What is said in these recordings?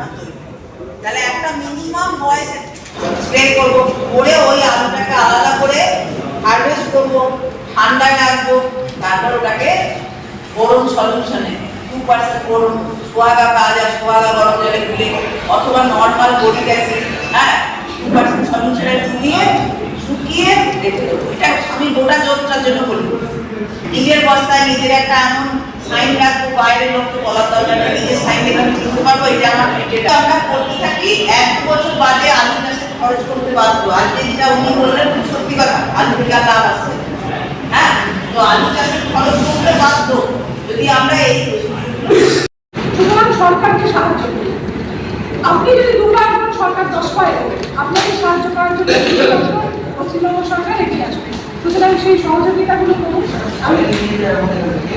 না তৈরি তাহলে একটা মিনিমাম বয়স স্প্রে করব। করে ওই আলুটাকে আলাদা করে হারভেস্ট করব, ঠান্ডায় রাখব, তারপর ওটাকে গরম সলিউশনে টু পার্সেন্ট গরম সোয়াগা পাওয়া যায় সোয়াগা গরম জলে গুলে, অথবা নর্মাল বডি অ্যাসিড হ্যাঁ টু পার্সেন্ট সলিউশনে ধুয়ে, শুকিয়ে রেখে দেবো। এটা আমি গোটা জোরটার জন্য বলি নিজের বস্তায় নিজের একটা এমন সাইন রাখব বাইরের লোককে বলার দরকার নেই নিজের সাইন দেখে আমি চিনতে পারব এটা আমার এটা আমরা করতে থাকি এক বছর বাদে আলু চাষে খরচ করতে বাধ্য। আজকে যেটা উনি বললেন খুব সত্যি কথা আলু আর লাভ আছে। হ্যাঁ? তো আলু চাষে খরচ করতে বাধ্য। যদি আমরা এই সুতরাং সরকারকে সাহায্য করুন আপনি যদি দু পায়ে হন সরকার দশ পায়ে আপনাকে সাহায্য করার জন্য পশ্চিমবঙ্গ সরকার এগিয়ে আসবে। সুতরাং সেই সহযোগিতাগুলো করুন। আমি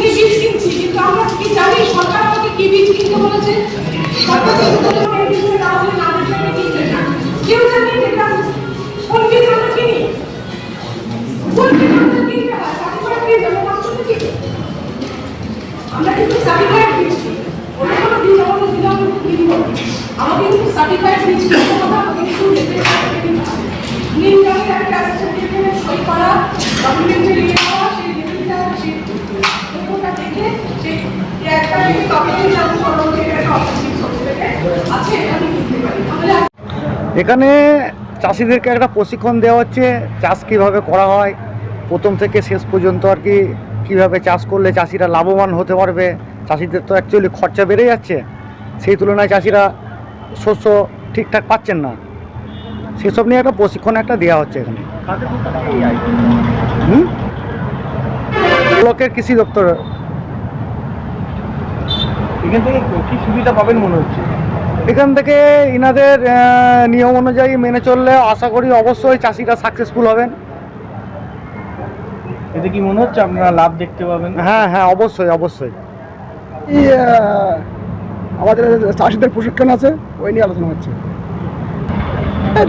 গিয়ে বীজ কিনছি, কিন্তু আমরা কি জানি সরকার আমাদের কি বীজ কিনতে বলেছে? আমাকে কিন্তু সার্টিফাইড বীজ কিনতে আমাকে কিন্তু কিনতে হবে। নিম একটা সার্টিফিকেট এখানে চাষিদেরকে একটা প্রশিক্ষণ দেওয়া হচ্ছে, চাষ কীভাবে করা হয়, প্রথম থেকে শেষ পর্যন্ত আর কি কীভাবে চাষ করলে চাষিরা লাভবান হতে পারবে। চাষিদের তো অ্যাকচুয়ালি খরচা বেড়ে যাচ্ছে। সেই তুলনায় চাষিরা শস্য ঠিকঠাক পাচ্ছেন না। সেসব নিয়ে একটা প্রশিক্ষণ একটা দেওয়া হচ্ছে এখানে। ব্লকের কৃষি দপ্তর এখান থেকে কি সুবিধা পাবেন মনে হচ্ছে? এখান থেকে ইনাদের নিয়ম অনুযায়ী মেনে চললে আশা করি অবশ্যই চাষিরা সাকসেসফুল হবেন। এতে কি মনে হচ্ছে আপনারা লাভ দেখতে পাবেন? হ্যাঁ হ্যাঁ অবশ্যই অবশ্যই। আমাদের চাষিদের প্রশিক্ষণ আছে ওই নিয়ে আলোচনা হচ্ছে।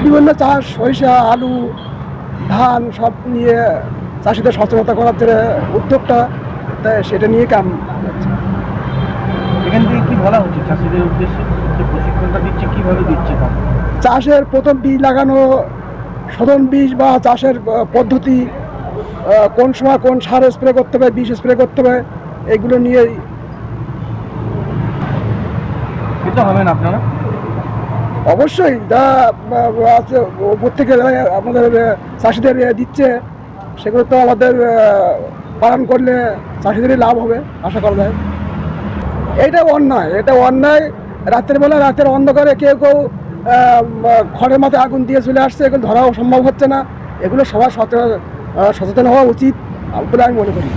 বিভিন্ন চাষ সরিষা আলু ধান সব নিয়ে চাষিদের সচেতনতা করার যে উদ্যোগটা তাই সেটা নিয়ে কাম হচ্ছে। এখান থেকে কি বলা হচ্ছে চাষিদের উদ্দেশ্যে যে প্রশিক্ষণটা দিচ্ছে কীভাবে দিচ্ছে চাষের প্রথম বীজ লাগানো শোধন বীজ বা চাষের পদ্ধতি কোন সময় কোন সার স্প্রে করতে হবে বিষ স্প্রে করতে হবে এগুলো নিয়েই এটা হবেন আপনারা? অবশ্যই যা আহ, থেকে আমাদের চাষিদের দিচ্ছে সেগুলো তো আমাদের পালন করলে চাষিদেরই লাভ হবে আশা করা যায়। এটা অন্যায় এটা অন্যায়। রাতের বেলা রাতের অন্ধকারে কেউ কেউ খড়ের মাথায় আগুন দিয়ে চলে আসছে, এগুলো ধরাও সম্ভব হচ্ছে না। এগুলো সবার সচেতন হওয়া উচিত, বলে আমি মনে করি।